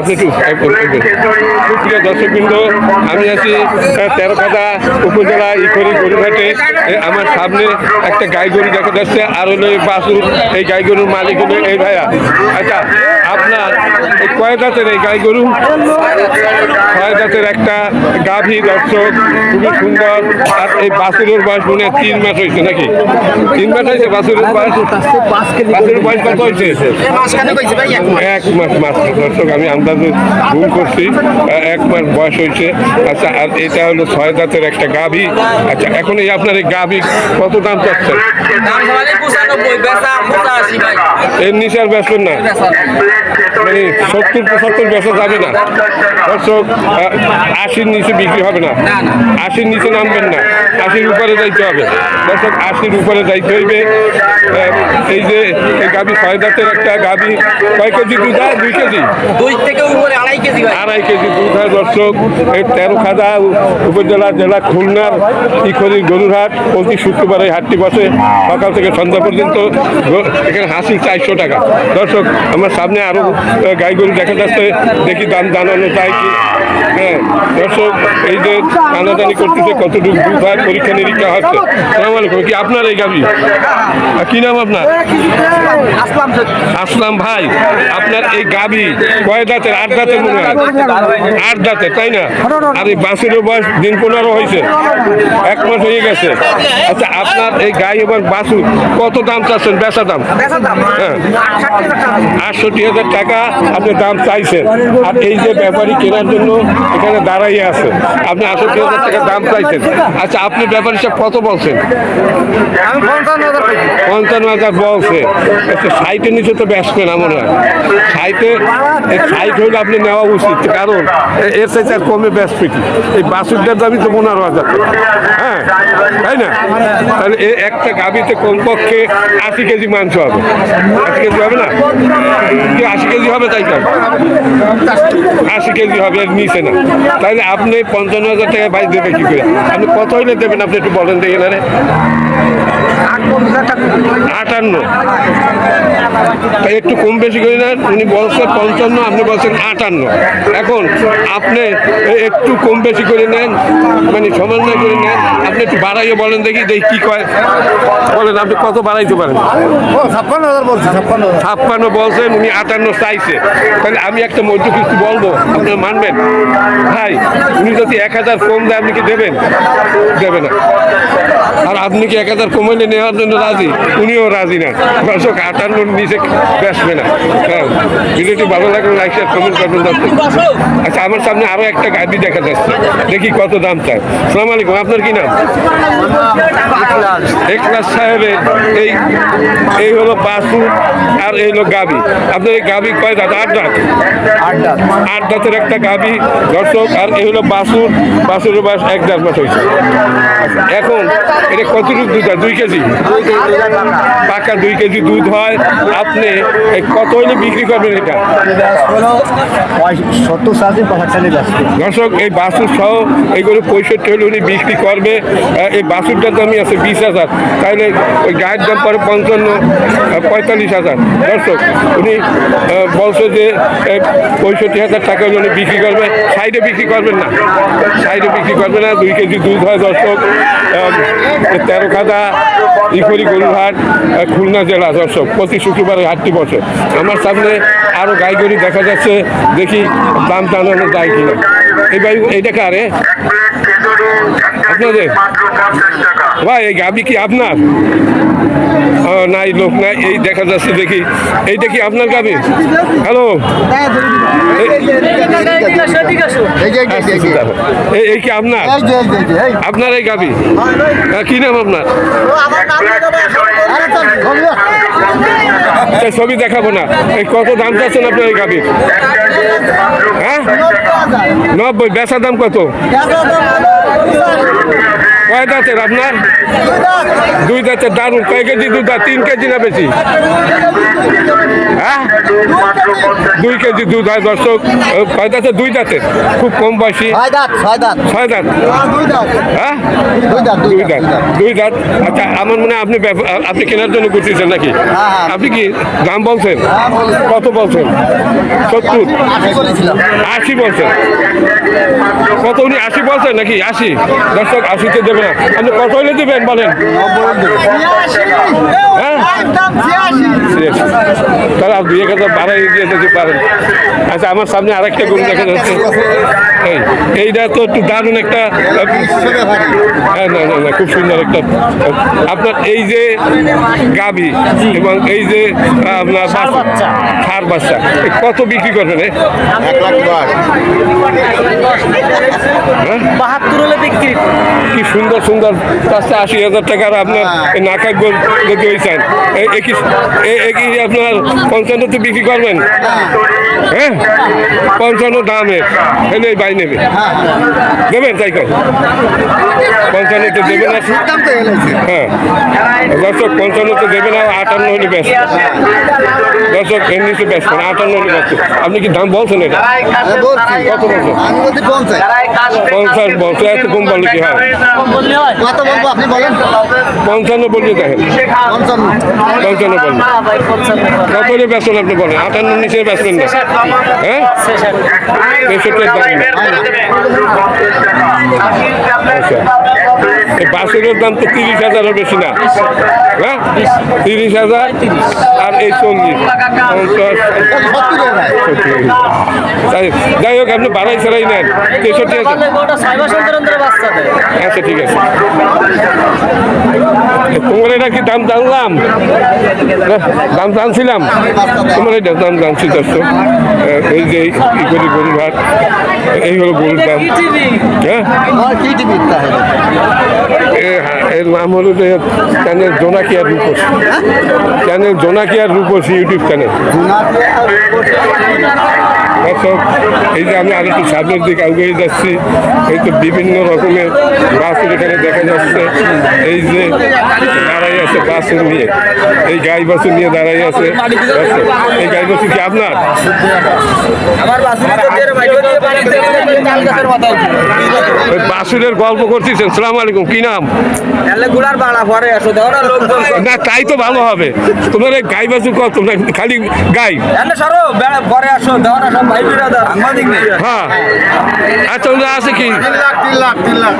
আপনি একটু। সুপ্রিয় দর্শকবৃন্দ আমি আছি তেরোখাদা উপজেলা ইকরি গরুঘাটে আমার সামনে একটা গাই গরু দেখা যাচ্ছে আর হলো এই বাসুর। এই গাই গরুর মালিক হলো এই ভাইয়া। আচ্ছা আপনার কয় দাঁতের এই গাই গরু ছয় দাঁতের একটা গাভী দর্শক খুবই সুন্দর। আর এই বাসুরের বয়স মনে তিন মাস হয়েছে নাকি? তিন মাস হয়েছে বাসুরের বয়স? বাসুরের বয়স কত হয়েছে? এক মাস মাত্র দর্শক আমি আন্দাজে ভুল করছি। এক মাস বয়স হয়েছে। আচ্ছা আর এটা হলো ছয় দাঁতের একটা গাভী। আচ্ছা এখন এই আপনার এই গাভী কত দাম চাচ্ছেন এর নিচে আর বেসবেন না? মানে সত্তর পঁচাত্তর বেচা যাবে না। দর্শক আশির নিচে বিক্রি হবে না। আশির নিচে নামবেন না। আশির উপরে যাইতে হবে। দর্শক, আশির উপরে যাইতে হইবে। এই যে গাভী ছয় দাঁতের একটা গাভী, কয় কেজি দুধ? দুই কেজি। আড়াই কেজি ভাই। আড়াই কেজি দুধ হয় দর্শক। এই তেরো খাদা উপজেলা জেলা খুলনার ইখরি গরুরহাট। প্রতি শুক্রবার এই হাটটি বসে। সকাল থেকে সন্ধ্যা পর্যন্ত এখানে হাসি চারশো টাকা। দর্শক আমার সামনে আরও গাই গরু দেখা যাচ্ছে। দেখি দাম জানানো যায় কি? হ্যাঁ দর্শক এই যে টানাটানি করতেছে কতটুকু দুধ হয় পরীক্ষা নিরীক্ষা হচ্ছে। সালাম আলাইকুম। কি আপনার এই গাবি কি নাম আপনার? আসলাম আসলাম। ভাই। আপনার এই গাবি কয় দাঁতের আট দাঁতের মনে হয়। আট দাঁতের তাই না? আর এই বাসেরও বয়স দিন পনেরো হয়েছে। এক মাস হয়ে গেছে। আচ্ছা আপনার এই গাই এবং বাসু কত দাম চাচ্ছেন? বেচা দাম? হ্যাঁ। আটষট্টি হাজার টাকা আপনি দাম চাইছেন। আর এই যে ব্যাপারী কেনার জন্য এখানে দাঁড়াইয়ে আছে। আপনি আটষট্টি হাজার টাকা দাম চাইছেন। আচ্ছা আপনি ব্যাপারী সব কত বলছেন? পঞ্চান্ন হাজার বলছে। আচ্ছা সাইটের নিচে তো ব্যস্ত না মনে হয়। সাইটে সাইট হইলে আপনি নেওয়া উচিত। কারণ এর সাথে আর কমে ব্যস্ত কি এই বাসুরটার দামই তো পনেরো হাজার। হ্যাঁ তাই না? তাহলে একটা গাবিতে কমপক্ষে আশি কেজি মাংস হবে। আশি কেজি হবে না? আশি কেজি হবে, তাই তো? আশি কেজি হবে, এর নিচে না। তাহলে আপনি পঞ্চান্ন হাজার টাকা বাইশ দেবে কি করে? আপনি কত হইলে দেবেন, আপনি একটু বলেন দেখি না রে আটান্ন। একটু কম বেশি করে নেন উনি বলছেন পঞ্চান্ন আপনি বলছেন আটান্ন। এখন আপনি একটু কম বেশি করে নেন মানে সমন্বয় করে নেন আপনি একটু বাড়াইয়ে বলেন দেখি দেখি কী কয়। বলেন আপনি কত বাড়াইতে পারেন? ছাপ্পান্ন হাজার বলছি ছাপ্পান্ন ছাপ্পান্ন বলছেন উনি আটান্ন চাইছে। তাহলে আমি একটা মধ্য কিছু বলব আপনারা মানবেন? ভাই উনি যদি এক হাজার কম দেয় আপনি কি দেবেন? দেবে না। আর আপনি কি এক হাজার কমাইলে নেওয়ার জন্য রাজি? উনিও রাজি না। দর্শক আটান্নর নিচে বেসবে না। হ্যাঁ ভিডিওটি ভালো লাগলে লাইক শেয়ার কমেন্ট করবেন দর্শক। আচ্ছা আমার সামনে আরও একটা গাড়ি দেখা যাচ্ছে। দেখি কত দাম চায়। সালাম আলাইকুম আপনার কি নাম? একলাস সাহেবের এই এই হলো বাসুর আর এই হলো গাবি আপনার এই গাবি কয় দাঁত? আট দাঁত? আট দাঁতের একটা গাবি দর্শক আর এই হলো বাসুর। বাসুরের বয়স এক দেড় মাস হয়েছে। এখন এটা কতটুকু দুধ হয় দুই কেজি? পাকা দুই কেজি দুধ হয়। আপনি কত হইলে বিক্রি করবেন এটা? দর্শক, এই বাসুর সহ এইগুলো পঁয়ষট্টি হলে উনি বিক্রি করবে। এই বাসুরটার দামই আছে বিশ হাজার। তাহলে ওই গায়ের দাম পরে পঞ্চান্ন পঁয়তাল্লিশ হাজার। দর্শক, উনি বলছে যে পঁয়ষট্টি হাজার টাকা উনি বিক্রি করবে। সাইডে বিক্রি করবেন না। সাইডে বিক্রি করবে না। দুই কেজি দুধ হয় দর্শক। তেরো খাদা ইফরি, গরুরহাট খুলনা জেলা দর্শক প্রতি শুক্রবার হাটটি বসে। আমার সামনে আরও গাই গরু দেখা যাচ্ছে। দেখি দাম টানানো যায় কিনা। এই ভাই, এইটা কারে আপনাদের? ভাই, এই গাবি কি আপনার? নাই, লোক নাই, এই দেখা যাচ্ছে দেখি। এইটা কি আপনার গাবি? হ্যালো এই কি আপনার। আপনার এই গাবি? কি নাম আপনার? ছবি দেখাবো না। এই কত দাম চাচ্ছেন আপনার এই গাবির? হ্যাঁ? নব্বই, বেচা দাম কত? Thank you. কয় দাঁতের আপনার? দুই দাঁতের দারুণ। কয় কেজি দুধ হয়? তিন কেজি না বেশি? হ্যাঁ? দুই কেজি দুধ হয় দর্শক। কয় দাঁতের? দুই দাঁতের। খুব কম বয়সী। ছয় দাঁত দাঁত। দাঁত দাঁত? হ্যাঁ? দুই দাঁত দুই দাঁত আচ্ছা আমার মনে হয় আপনি আপনি কেনার জন্য করতেছেন নাকি? হ্যাঁ। আপনি কি দাম বলছেন? হ্যাঁ, কত বলছেন? সত্তর? আশি বলছেন? কত উনি আশি বলছেন নাকি? আশি। দর্শক আশিতে দেবে না আপনি কত হলে দেবেন বলেন? হ্যাঁ। তাহলে আর দুই এক হাজার বাড়াই দিয়ে দিতে পারেন। আচ্ছা আমার সামনে আরেকটা গরু দেখা যাচ্ছে। এই এইটা তো একটু দারুণ একটা হ্যাঁ না না না খুব সুন্দর একটা আপনার এই যে গাবি এবং এই যে আপনার বাচ্চা ষাঁড় বাচ্চা কত বিক্রি করবেন? এক লাখ দশ। হ্যাঁ? বাহাত্তর হলে বিক্রি। কি সুন্দর সুন্দর পাঁচটা আশি হাজার টাকার আপনার নাকা যদি হয়েছেন কি আপনার পঞ্চান্নতে বিক্রি করবেন? হ্যাঁ? পঞ্চান্ন দামে। এলে বাই নেবে। দেবেন তাই কর পঞ্চান্নতে দেবে না। তো হ্যাঁ। দর্শক পঞ্চান্নতে দেবে না আটান্ন হলে ব্যস্ত দর্শক এর নিচে ব্যস্ত না আটান্ন হলে ব্যস্ত আপনি কি দাম বলছেন এটা? কত বলছেন? পঞ্চাশ। পঞ্চাশ বলছে এত কম বললে কি হয়? কত বলব আপনি বলেন? পঞ্চান্ন বললে দেখেন। পঞ্চান্ন। পঞ্চান্ন বললেন না ভাই পঞ্চান্ন কত হলে বেচবেন আপনি বলেন? আটান্ন নিচে বেচবেন না হ্যাঁ? তেষট্টির দাম না। আচ্ছা। বাসের দাম তো তিরিশ হাজারের বেশি না। হ্যাঁ? তিরিশ হাজার আর এই চল্লিশ। পঞ্চাশ। যাই হোক আপনি বাড়াই ছাড়াই নেন। তেষট্টি হাজার। আচ্ছা ঠিক আছে। তোমার এটা কি দাম জানলাম? দাম জানছিলাম। তোমার এটা দাম জানছি দর্শক এই যে ই করি গরুর হাট এই হলো গরুর দাম। হ্যাঁ? এ- এর নাম হলো যে চ্যানেল জোনাকিয়ার রূপস। চ্যানেল জোনাকিয়ার রূপস ইউটিউব চ্যানেল। দর্শক এই যে আমি আর একটু সামনের দিকে আগে যাচ্ছি, এই তো বিভিন্ন রকমের বাস এখানে দেখা যাচ্ছে। এই যে আছে বাসুর নিয়ে। এই গাই বাসুর নিয়ে দাঁড়াই আছে। এই গাই বাসুর কি আপনার? বাসুরের গল্প করতেছেন সালাম আলাইকুম কি নাম? না তাই তো ভালো হবে। তোমার গাই বাসুর কত না খালি গাই। হ্যাঁ। আচ্ছা ওরা আছে কি? তিন লাখ তিন লাখ তিন লাখ।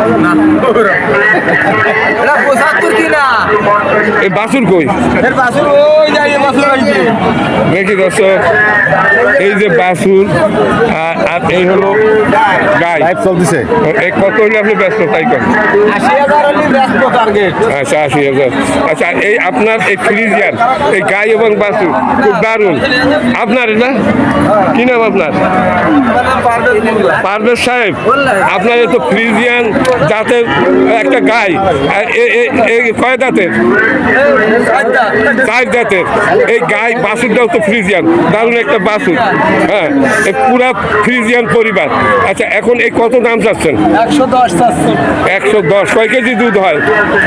পঁচাত্তর না এই বাসুর কই? এর বাসুর ওই যাই বাসুর হয়েছে দেখি দর্শক এই যে বাসুর আর- আর এই হলো গাই। লাইভ চলতেছে। এই কত হলে আপনি ব্যস্ত তাই করেন টার্গেট আচ্ছা আশি হাজার। আচ্ছা এই আপনার এই ফ্রিজিয়ান এই গাই এবং বাসুর খুব দারুণ। আপনার এটা? কি নাম আপনার? পারভেজ সাহেব আপনার তো ফ্রিজিয়ান জাতের একটা গাই। কয় দাঁতের চার জাতের। এই গাই বাসুরটাও তো ফ্রিজিয়ান দারুণ একটা বাসুর হ্যাঁ এই পুরা ফ্রিজিয়ান পরিবার। আচ্ছা এখন এই কত দাম চাচ্ছেন? একশো দশ চারশো একশো দশ। কয় কেজি দুধ হয়?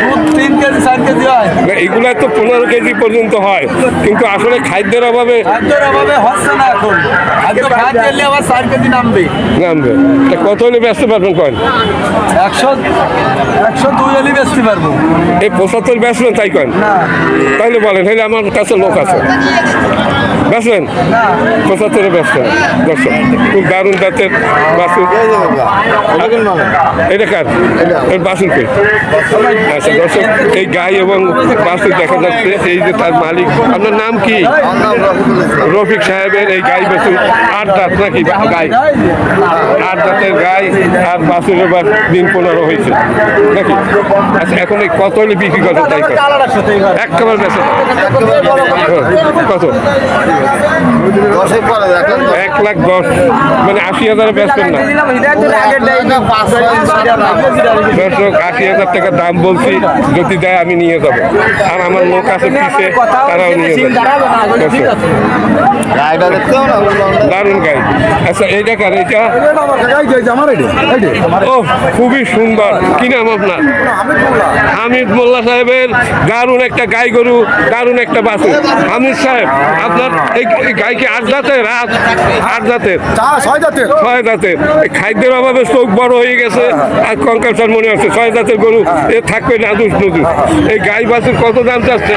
দুধ তিন কেজি চার কেজি হয়। না, এগুলা তো পনেরো কেজি পর্যন্ত হয় কিন্তু আসলে খাদ্যের অভাবে খাদ্যের অভাবে হচ্ছে না এখন। খাদ্য খাওয়া গেলে আবার চার কেজি নামবে। নামবে। তা কত হলে ব্যস্ত পারবেন কয়েন? একশো একশো দুই হলে বেচতে পারব। এই পঁচাত্তর বেচবেন তাই কয়েন? না। তাহলে বলেন তাহলে আমার কাছে লোক আছে। বেচবেন? না। পঁচাত্তরে ব্যস্ত দর্শক খুব দারুণ জাতের বাসুর এটা কার? বাসুর কে? আচ্ছা। দর্শক এই গাই এবং বাসুর দেখা যাচ্ছে। এই যে তার মালিক আপনার নাম কি? রফিক সাহেবের এই গাই বাসুর আট দাঁত নাকি গাই? আট দাঁতের গাই আর বাসুর এবার দিন পনেরো হয়েছে। নাকি? আচ্ছা এখন এই কত হলে বিক্রি করতে তাই কর? একেবারে বেচা। কত? দশের পরে দেখেন এক লাখ দশ। মানে আশি হাজারে বেচবেন না। দর্শক আশি হাজার টাকা দাম বলছি। যদি দেয় আমি নিয়ে যাব। আর আমার লোক আছে পিছিয়ে তারাও নিয়ে যাবে। না দারুণ গাই আচ্ছা এইটা কার এটা এইটা ও খুবই সুন্দর। কি নাম আপনার? হামিদ মোল্লা সাহেবের দারুণ একটা গাই গরু দারুণ একটা বাসু হামিদ সাহেব আপনার এই গাই কি আট জাতের? আট আট জাতের। ছয় জাতের। ছয় জাতের খাদ্যের অভাবে চোখ বড় হয়ে গেছে আর কঙ্কালসার মনে হচ্ছে ছয় জাতের গরু এ থাকবে নাদুস নুদুস এই গাই বাসুর কত দাম চাচ্ছে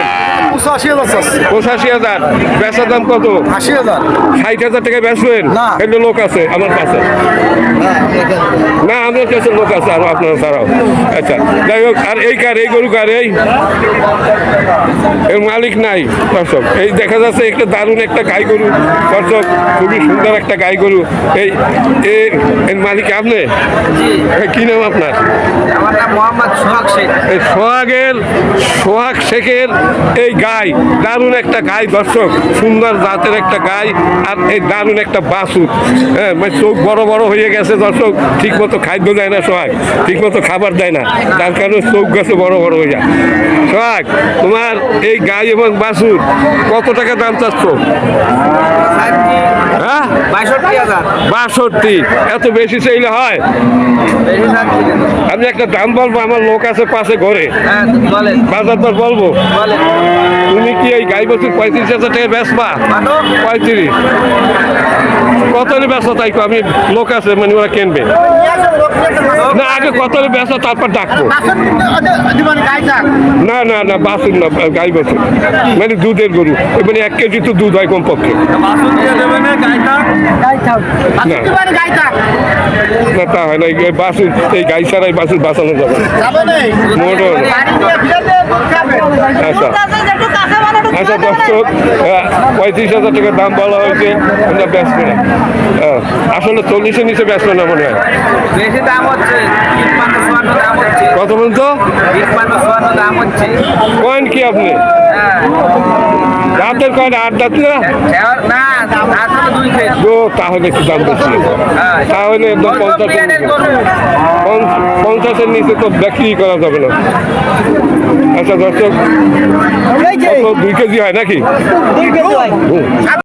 পঁচাশি হাজার চাচ্ছে। পঁচাশি হাজার। বেচার দাম কত? আশি হাজার। ষাট হাজার টাকা বেচবেন? না। এগুলো লোক আছে আমার কাছে। না আমার কাছে লোক আছে আরও আপনারা ছাড়াও। আচ্ছা যাই হোক আর এই কার এই গরু কার এই? এর মালিক নাই দর্শক। এই দেখা যাচ্ছে একটা দারুণ একটা গাই গরু দর্শক। খুবই সুন্দর একটা গাই গরু। এই এর এর মালিক আপনি? কি নাম আপনার? আমার নাম মোহাম্মদ সোহাগ শেখ। এই সোহাগের সোহাগ শেখের এই গাই, দারুণ একটা গাই দর্শক, সুন্দর জাতের একটা গাই আর এই দারুণ একটা বাসুর হ্যাঁ মানে চোখ বড় বড় হয়ে গেছে দর্শক ঠিক মতো খাদ্য দেয় না সোহাগ ঠিক মতো খাবার দেয় না তার কারণে চোখ গেছে বড় বড় হয়ে যায়। সোহাগ, তোমার এই গাই এবং বাসুর কত টাকা দাম চাচ্ছ? হ্যাঁ বাষট্টি এত বেশি চাইলে হয়? আমি একটা দাম বলব আমার লোক আছে পাশে ঘরে। হ্যাঁ বাজার দর বলব? তুমি কি এই গাই বছর পঁয়ত্রিশ হাজার টাকা বেচবা? পঁয়ত্রিশ। কত বেচো তাই? আমি লোক আছে মানে ওরা কিনবে। না আগে কত বেচো তারপর ডাকবো। না না না বাসুর না গাই বছর। মানে দুধের গরু। মানে এক কেজি তো দুধ হয় কমপক্ষে। না। না তা হয় না এই বাসুর এই গাই ছাড়াই বাসুর বাঁচানো যাবে। মোটর। আচ্ছা। আচ্ছা দর্শক পঁয়ত্রিশ হাজার টাকার দাম বলা হয়েছে আমরা ব্যস্ত না। আসলে চল্লিশের নিচে ব্যস্ত না মনে হয়? কত চুয়ান্ন কয়েন কি আপনি? রাতের কয়েন আট দাঁত না তাহলে একটু দাম বেশি। হ্যাঁ। তাহলে একদম পঞ্চাশ পঞ্চাশের নিচে তো বিক্রি করা যাবে না। আচ্ছা দর্শক দুই কেজি হয় নাকি।